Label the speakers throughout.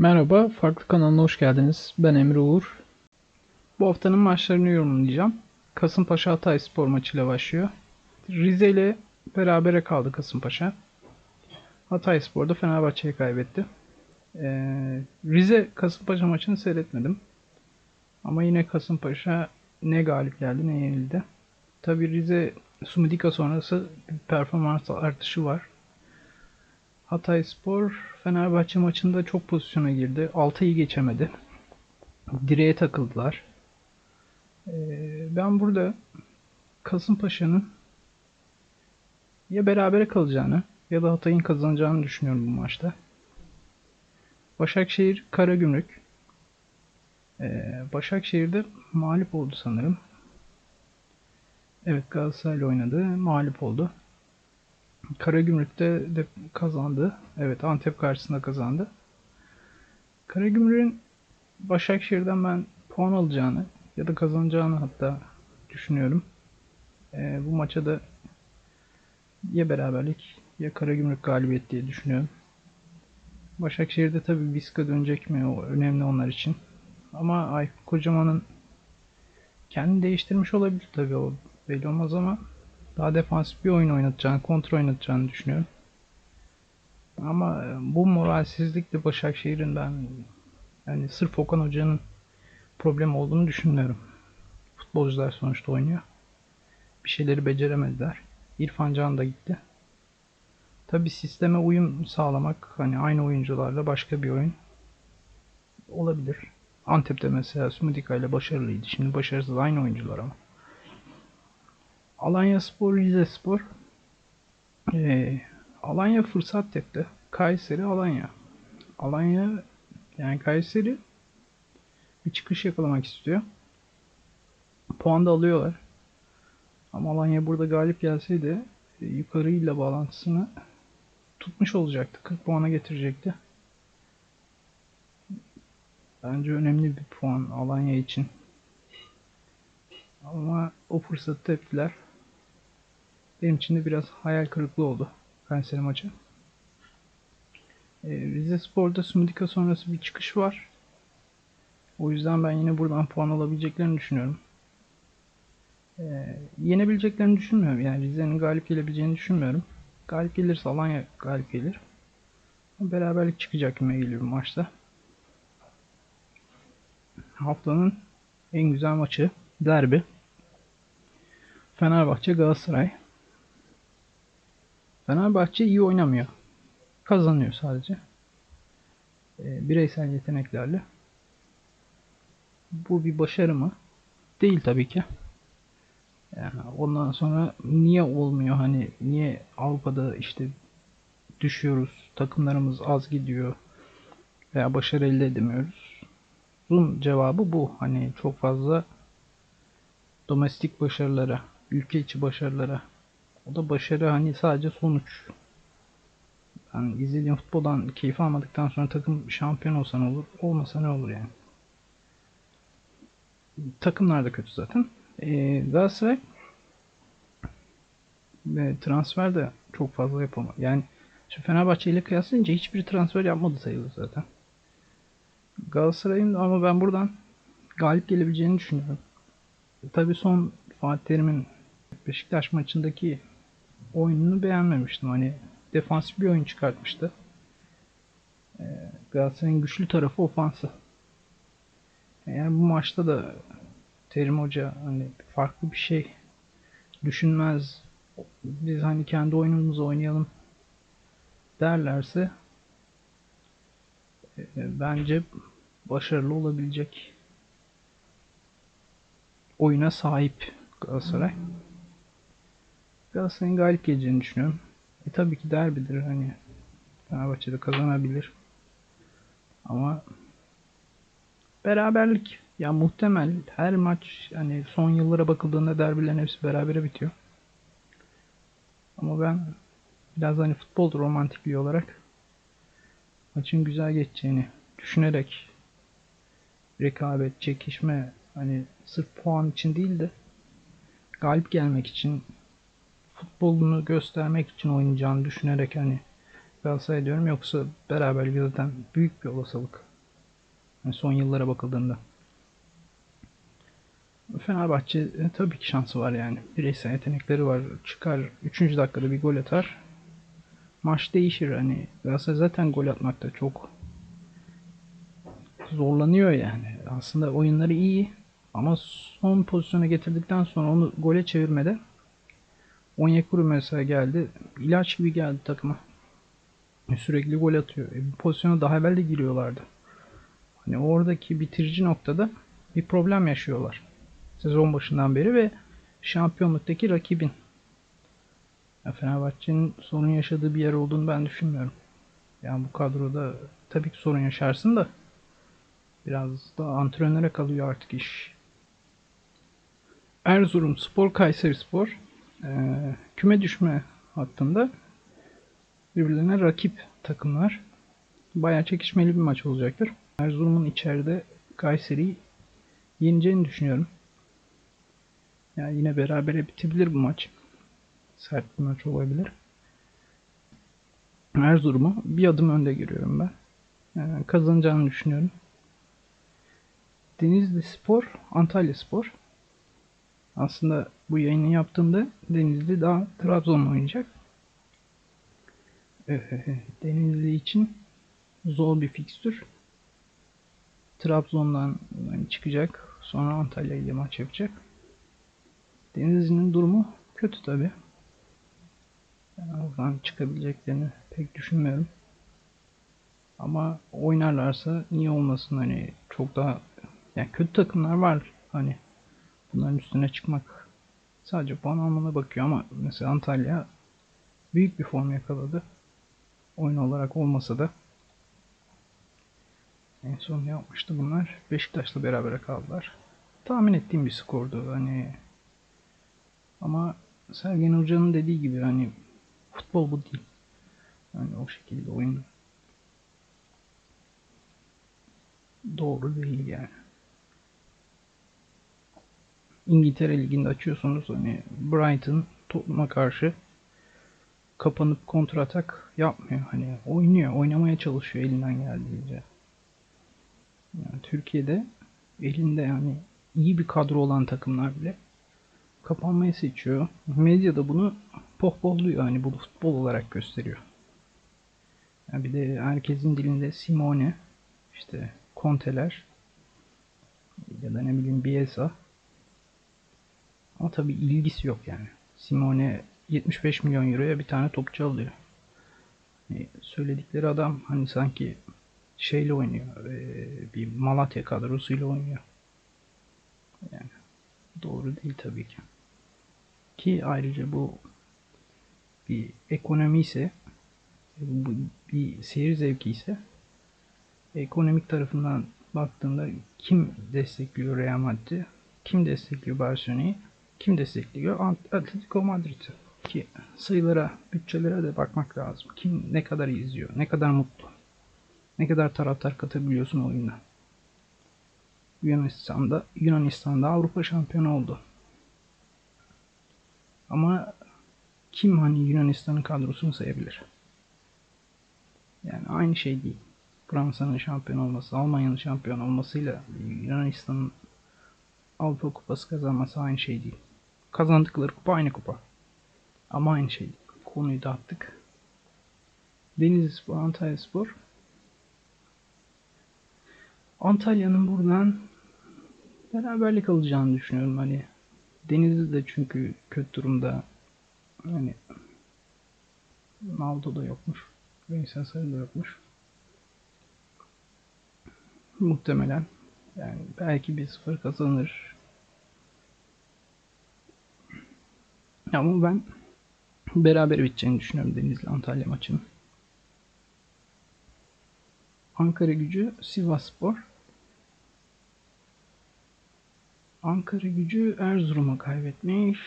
Speaker 1: Merhaba, farklı kanalına hoş geldiniz. Ben Emre Uğur. Bu haftanın maçlarını yorumlayacağım. Kasımpaşa Hatay Spor maçıyla başlıyor. Rize ile berabere kaldı Kasımpaşa. Hatay Spor da Fenerbahçe'ye kaybetti. Ee, Rize Kasımpaşa maçını seyretmedim. Ama yine Kasımpaşa ne galip geldi ne yenildi. Tabi Rize Sumidika sonrası bir performans artışı var. Hatay Spor Fenerbahçe maçında çok pozisyona girdi. 6'yı geçemedi. Direğe takıldılar. Ee, ben burada Kasımpaşa'nın ya berabere kalacağını ya da Hatay'ın kazanacağını düşünüyorum bu maçta. Başakşehir Karagümrük. Ee, Başakşehir'de mağlup oldu sanırım. Evet Galatasaray'la oynadı. Mağlup oldu. Karagümrük'te de kazandı. Evet Antep karşısında kazandı. Karagümrük'ün Başakşehir'den ben puan alacağını ya da kazanacağını hatta düşünüyorum. Ee, bu maça da ya beraberlik ya Karagümrük galibiyet diye düşünüyorum. Başakşehir'de tabi Viska dönecek mi o önemli onlar için. Ama Aykut Kocaman'ın kendini değiştirmiş olabilir tabi o belli olmaz ama daha defansif bir oyun oynatacağını, kontrol oynatacağını düşünüyorum. Ama e, bu moralsizlikle Başakşehir'in ben yani sırf Okan Hoca'nın problem olduğunu düşünmüyorum. Futbolcular sonuçta oynuyor. Bir şeyleri beceremediler. İrfan Can da gitti. Tabi sisteme uyum sağlamak hani aynı oyuncularla başka bir oyun olabilir. Antep'te mesela Sumudika ile başarılıydı. Şimdi başarısız aynı oyuncular ama. Alanya Spor, Rize Spor. Ee, Alanya fırsat tepti. Kayseri, Alanya. Alanya yani Kayseri bir çıkış yakalamak istiyor. Puan da alıyorlar. Ama Alanya burada galip gelseydi e, yukarıyla bağlantısını tutmuş olacaktı. 40 puana getirecekti. Bence önemli bir puan Alanya için. Ama o fırsatı teptiler. Benim için de biraz hayal kırıklığı oldu Kayseri maçı. Ee, Rize Spor'da Sumidika sonrası bir çıkış var. O yüzden ben yine buradan puan alabileceklerini düşünüyorum. Ee, yenebileceklerini düşünmüyorum. Yani Rize'nin galip gelebileceğini düşünmüyorum. Galip gelirse Alanya galip gelir. Beraberlik çıkacak gibi geliyor bu maçta. Haftanın en güzel maçı derbi. Fenerbahçe Galatasaray. Fenerbahçe iyi oynamıyor. Kazanıyor sadece. E, bireysel yeteneklerle. Bu bir başarı mı? Değil tabii ki. Yani ondan sonra niye olmuyor hani niye Avrupa'da işte düşüyoruz, takımlarımız az gidiyor veya başarı elde edemiyoruz. Bunun cevabı bu. Hani çok fazla domestik başarılara, ülke içi başarılara. O da başarı hani sadece sonuç. Yani izlediğim futboldan keyif almadıktan sonra takım şampiyon olsa ne olur, olmasa ne olur yani. Takımlar da kötü zaten. Ee, Galatasaray ve transfer de çok fazla yapamadı. Yani şu Fenerbahçe ile kıyaslayınca hiçbir transfer yapmadı sayılır zaten. Galatasaray'ın ama ben buradan galip gelebileceğini düşünüyorum. Tabii son Fatih Terim'in Beşiktaş maçındaki oyununu beğenmemiştim. Hani defansif bir oyun çıkartmıştı. Ee, Galatasaray'ın güçlü tarafı ofansı. Eğer bu maçta da Terim Hoca hani farklı bir şey düşünmez. Biz hani kendi oyunumuzu oynayalım derlerse e, bence başarılı olabilecek oyuna sahip Galatasaray. Galatasaray'ın galip geleceğini düşünüyorum. E tabii ki derbidir hani Fenerbahçe'de kazanabilir. Ama beraberlik ya muhtemel her maç hani son yıllara bakıldığında derbilerin hepsi berabere bitiyor. Ama ben biraz hani futbol romantikliği olarak maçın güzel geçeceğini düşünerek rekabet, çekişme hani sırf puan için değil de galip gelmek için futbolunu göstermek için oynayacağını düşünerek hani Galatasaray diyorum yoksa beraberlik zaten büyük bir olasılık. Yani son yıllara bakıldığında. Fenerbahçe e, tabii ki şansı var yani. Bireysel yetenekleri var. Çıkar 3. dakikada bir gol atar. Maç değişir hani. Galatasaray zaten gol atmakta çok zorlanıyor yani. Aslında oyunları iyi ama son pozisyona getirdikten sonra onu gole çevirmede Onyekuru mesela geldi. ilaç gibi geldi takıma. Sürekli gol atıyor. E, bu pozisyona daha evvel de giriyorlardı. Hani oradaki bitirici noktada bir problem yaşıyorlar. Sezon başından beri ve şampiyonluktaki rakibin. Ya Fenerbahçe'nin sorun yaşadığı bir yer olduğunu ben düşünmüyorum. Yani bu kadroda tabii ki sorun yaşarsın da biraz da antrenöre kalıyor artık iş. Erzurum Spor, Kayseri Spor e, küme düşme hattında birbirlerine rakip takımlar. Bayağı çekişmeli bir maç olacaktır. Erzurum'un içeride Kayseri'yi yeneceğini düşünüyorum. Yani yine berabere bitebilir bu maç. Sert bir maç olabilir. Erzurum'u bir adım önde görüyorum ben. Yani kazanacağını düşünüyorum. Denizli Spor, Antalya Spor. Aslında bu yayını yaptığımda Denizli daha Trabzon'la oynayacak. Denizli için zor bir fikstür. Trabzon'dan çıkacak. Sonra Antalya ile maç yapacak. Denizli'nin durumu kötü tabi. Yani oradan çıkabileceklerini pek düşünmüyorum. Ama oynarlarsa niye olmasın hani çok daha yani kötü takımlar var hani bunların üstüne çıkmak sadece puan almana bakıyor ama mesela Antalya büyük bir form yakaladı. Oyun olarak olmasa da en son ne yapmıştı bunlar? Beşiktaş'la beraber kaldılar. Tahmin ettiğim bir skordu. Hani ama Sergen Hoca'nın dediği gibi hani futbol bu değil. Yani o şekilde oyun doğru değil yani. İngiltere Ligi'nde açıyorsunuz hani Brighton Tottenham'a karşı kapanıp kontratak yapmıyor. Hani oynuyor, oynamaya çalışıyor elinden geldiğince. Yani Türkiye'de elinde yani iyi bir kadro olan takımlar bile kapanmayı seçiyor. Medya da bunu pohpohluyor. Hani bunu futbol olarak gösteriyor. Yani bir de herkesin dilinde Simone, işte Conte'ler ya da ne bileyim Bielsa. Ama tabii ilgisi yok yani. Simone 75 milyon euroya bir tane topçu alıyor. Yani söyledikleri adam hani sanki şeyle oynuyor. bir Malatya kadrosuyla oynuyor. Yani doğru değil tabii ki. Ki ayrıca bu bir ekonomi ise bu bir seyir zevki ise ekonomik tarafından baktığında kim destekliyor Real Madrid'i? Kim destekliyor Barcelona'yı? Kim destekliyor? Atletico Madrid'i. Ki sayılara, bütçelere de bakmak lazım. Kim ne kadar izliyor? Ne kadar mutlu? Ne kadar taraftar katabiliyorsun oyuna? Yunanistan'da Yunanistan'da Avrupa şampiyonu oldu. Ama kim hani Yunanistan'ın kadrosunu sayabilir? Yani aynı şey değil. Fransa'nın şampiyon olması, Almanya'nın şampiyon olmasıyla Yunanistan'ın Avrupa Kupası kazanması aynı şey değil. Kazandıkları kupa aynı kupa. Ama aynı şey. Konuyu dağıttık. Denizli Spor, Antalya Spor. Antalya'nın buradan beraberlik alacağını düşünüyorum. Hani Denizli de çünkü kötü durumda. Hani Naldo da yokmuş. Veysel Sarı da yokmuş. Muhtemelen yani belki bir sıfır kazanır. Ama ben beraber biteceğini düşünüyorum Denizli Antalya maçının. Ankara gücü Sivas Spor. Ankara gücü Erzurum'a kaybetmiş.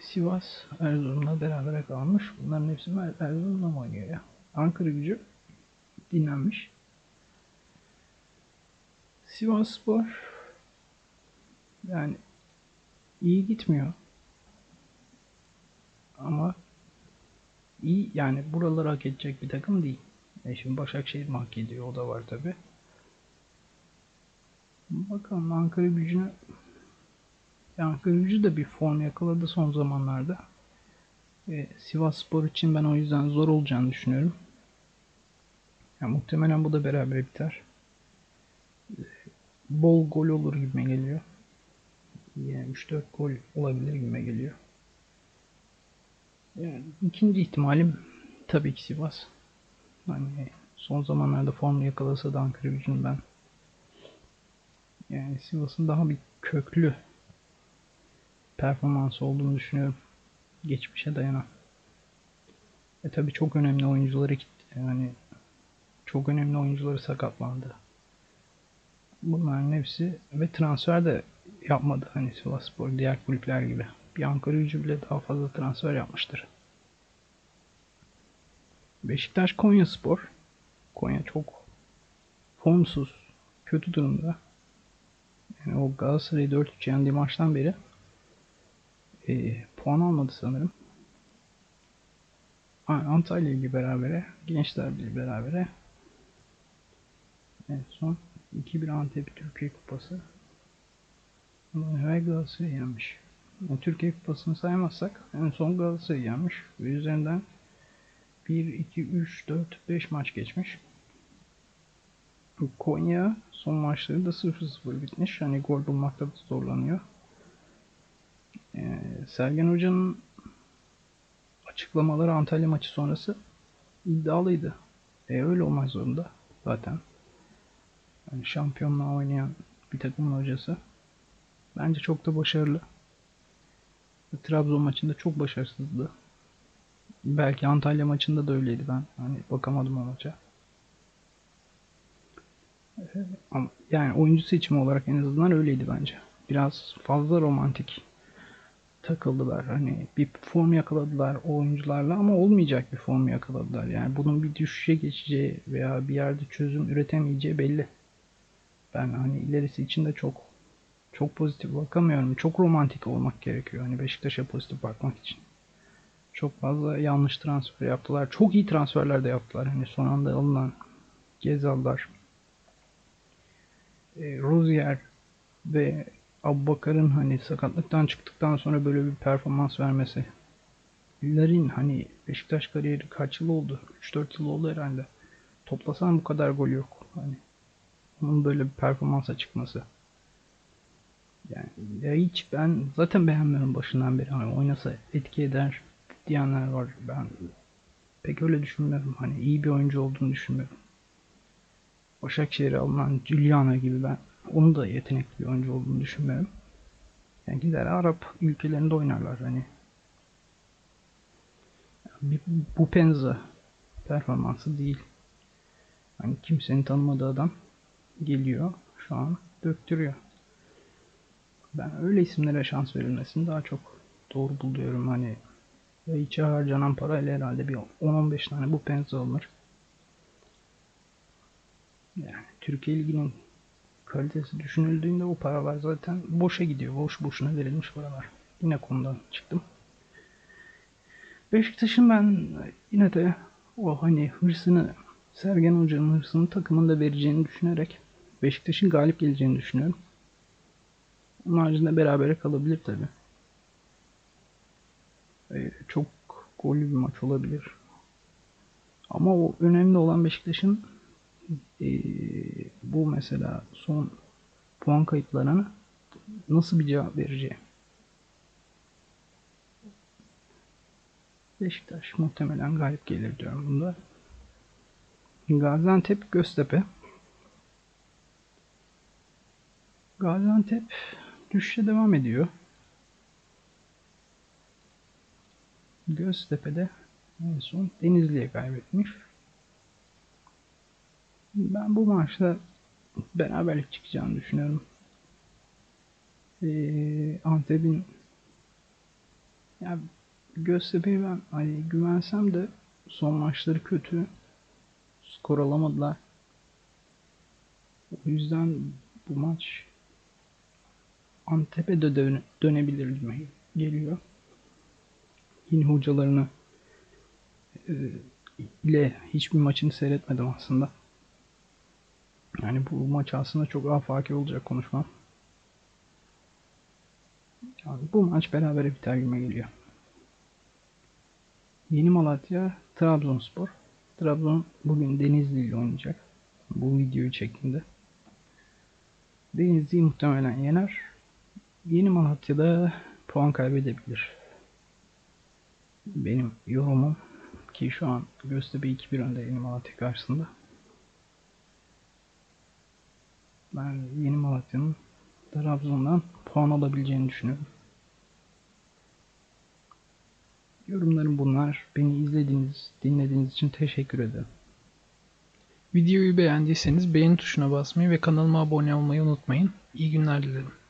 Speaker 1: Sivas Erzurum'la beraber kalmış. Bunların hepsi Erzurum'la mı oynuyor ya? Ankara gücü dinlenmiş. Sivas Spor yani iyi gitmiyor. Ama iyi yani buraları hak edecek bir takım değil. E şimdi Başakşehir mi hak ediyor? O da var tabi. Bakalım Ankara gücüne Ankara gücü de bir form yakaladı son zamanlarda. E, Sivas Spor için ben o yüzden zor olacağını düşünüyorum. Ya, muhtemelen bu da beraber biter. E, bol gol olur gibime geliyor. Yani 3-4 gol olabilir gibime geliyor. Yani ikinci ihtimalim tabii ki Sivas. Hani son zamanlarda form yakalasa da Ankara gücünü ben yani Sivas'ın daha bir köklü performansı olduğunu düşünüyorum. Geçmişe dayanan. E tabi çok önemli oyuncuları gitti. Yani çok önemli oyuncuları sakatlandı. Bunların hepsi ve transfer de yapmadı hani Sivasspor diğer kulüpler gibi. Bir Ankara gücü bile daha fazla transfer yapmıştır. Beşiktaş Konya Spor. Konya çok formsuz, kötü durumda. Yani o Galatasaray'ı 4-3 yendiği maçtan beri e, puan almadı sanırım. Antalya ile berabere, Gençler Birliği berabere. En son 2-1 Antep Türkiye Kupası. Ve Galatasaray'ı yenmiş. Türkiye Kupası'nı saymazsak en son Galatasaray'ı yenmiş. Ve üzerinden 1, 2, 3, 4, 5 maç geçmiş. Konya son maçları da 0-0 bitmiş. Hani gol bulmakta da zorlanıyor. Ee, Sergen Hoca'nın açıklamaları Antalya maçı sonrası iddialıydı. E öyle olmak zorunda zaten. Yani şampiyonluğa oynayan bir takımın hocası. Bence çok da başarılı. Trabzon maçında çok başarısızdı. Belki Antalya maçında da öyleydi ben. Hani bakamadım o maça. Yani oyuncu seçimi olarak en azından öyleydi bence. Biraz fazla romantik takıldılar. Hani bir form yakaladılar o oyuncularla ama olmayacak bir form yakaladılar. Yani bunun bir düşüşe geçeceği veya bir yerde çözüm üretemeyeceği belli. Ben hani ilerisi için de çok çok pozitif bakamıyorum. Çok romantik olmak gerekiyor. Hani Beşiktaş'a pozitif bakmak için. Çok fazla yanlış transfer yaptılar. Çok iyi transferler de yaptılar. Hani son anda alınan Gezallar, e, Rozier ve Abubakar'ın hani sakatlıktan çıktıktan sonra böyle bir performans vermesi. Larin hani Beşiktaş kariyeri kaç yıl oldu? 3-4 yıl oldu herhalde. Toplasan bu kadar gol yok. Hani onun böyle bir performansa çıkması. Yani ya hiç ben zaten beğenmiyorum başından beri. Hani oynasa etki eder diyenler var. Ben pek öyle düşünmüyorum. Hani iyi bir oyuncu olduğunu düşünmüyorum. Başakşehir'e alınan Giuliano gibi ben onun da yetenekli bir oyuncu olduğunu düşünmüyorum. Yani gider Arap ülkelerinde oynarlar hani. Bir, bu Penza performansı değil. Hani kimsenin tanımadığı adam geliyor şu an döktürüyor. Ben öyle isimlere şans verilmesini daha çok doğru buluyorum. Hani ve içe harcanan parayla herhalde bir 10-15 tane bu Penza alınır. Yani Türkiye Ligi'nin kalitesi düşünüldüğünde o paralar zaten boşa gidiyor. Boş boşuna verilmiş paralar. Yine konudan çıktım. Beşiktaş'ın ben yine de o hani hırsını Sergen Hoca'nın hırsını takımında vereceğini düşünerek Beşiktaş'ın galip geleceğini düşünüyorum. Onun haricinde berabere kalabilir tabi. Ee, çok gollü bir maç olabilir. Ama o önemli olan Beşiktaş'ın e, bu mesela son puan kayıplarına nasıl bir cevap vereceği. Beşiktaş muhtemelen galip gelir diyorum bunda. Gaziantep Göztepe. Gaziantep düşüşe devam ediyor. Göztepe'de en son Denizli'ye kaybetmiş. Ben bu maçta beraberlik çıkacağını düşünüyorum. Ee, Antep'in ya Göztepe'ye ben hani güvensem de son maçları kötü. Skor alamadılar. O yüzden bu maç Antep'e de döne, dönebilir gibi geliyor. Yine hocalarını e, ile hiçbir maçını seyretmedim aslında. Yani bu maç aslında çok afaki olacak konuşmam. Yani bu maç berabere biter gibi geliyor. Yeni Malatya, Trabzonspor. Trabzon bugün Denizli ile oynayacak. Bu videoyu çektiğimde. Denizli'yi muhtemelen yener. Yeni Malatya'da puan kaybedebilir. Benim yorumum ki şu an Göztepe 2-1 önde Yeni Malatya karşısında. Ben Yeni Malatya'nın Trabzon'dan puan alabileceğini düşünüyorum. Yorumlarım bunlar. Beni izlediğiniz, dinlediğiniz için teşekkür ederim.
Speaker 2: Videoyu beğendiyseniz beğeni tuşuna basmayı ve kanalıma abone olmayı unutmayın. İyi günler dilerim.